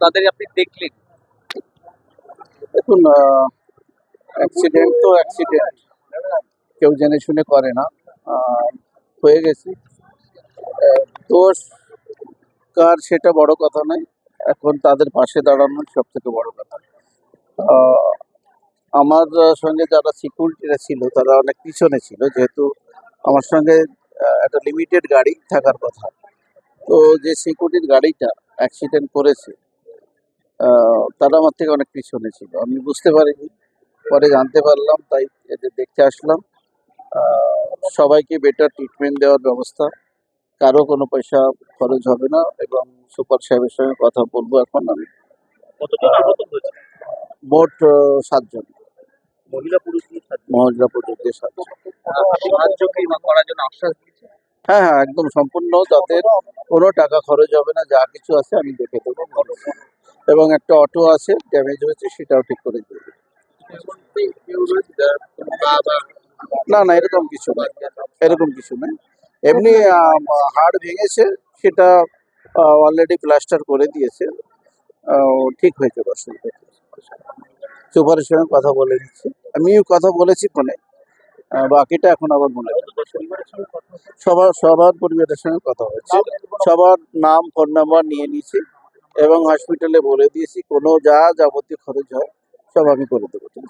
তাদের আপনি দেখলেন? দেখুন অ্যাক্সিডেন্ট তো অ্যাক্সিডেন্ট কেউ জেনে শুনে করে না। হয়ে গেছে। দোষ কার সেটা বড় কথা নয়। এখন তাদের পাশে দাঁড়ানো সব থেকে বড় কথা। আমার সঙ্গে যারা সিকিউরিটিরা ছিল, তারা অনেক পিছনে ছিল। যেহেতু আমার সঙ্গে একটা লিমিটেড গাড়ি থাকার কথা। তো যে সিকিউরিটির গাড়িটা অ্যাক্সিডেন্ট করেছে তারা আমার থেকে অনেক পিছনে ছিল। আমি বুঝতে পারিনি পরে জানতে পারলাম তাই এদের দেখতে আসলাম। আহ, সবাইকে বেটার ট্রিটমেন্ট দেওয়ার ব্যবস্থা। কারও কোনো পয়সা খরচ হবে না এবং সুপার সাহেবের সঙ্গে কথা বলব এখন আমি। মোট সাতজন। মহিলা পুরুষ মিলে সাতজন। মহিলা হ্যাঁ হ্যাঁ একদম সম্পূর্ণ। তাদের কোনো টাকা খরচ হবে না যা কিছু আছে আমি দেখে দেবো। এবং একটা অটো আছে ড্যামেজ হয়েছে, সেটাও ঠিক করে দেবো। না না, এরকম কিছু না, এরকম কিছু না। এমনি হাড় ভেঙেছে, সেটা অলরেডি প্লাস্টার করে দিয়েছে। ঠিক হয়েছে অসুবিধা। সুপারের সঙ্গে কথা বলে নিচ্ছি। আমিও কথা বলেছি ফোনে। বাকিটা এখন আবার মনে সবার সবার পরিবারের সঙ্গে কথা হয়েছে সবার নাম ফোন নাম্বার নিয়ে নিয়েছি। এবং হসপিটালে বলে দিয়েছি কোনো যা যাবতীয় খরচ হয় সব আমি করে দেবো ঠিক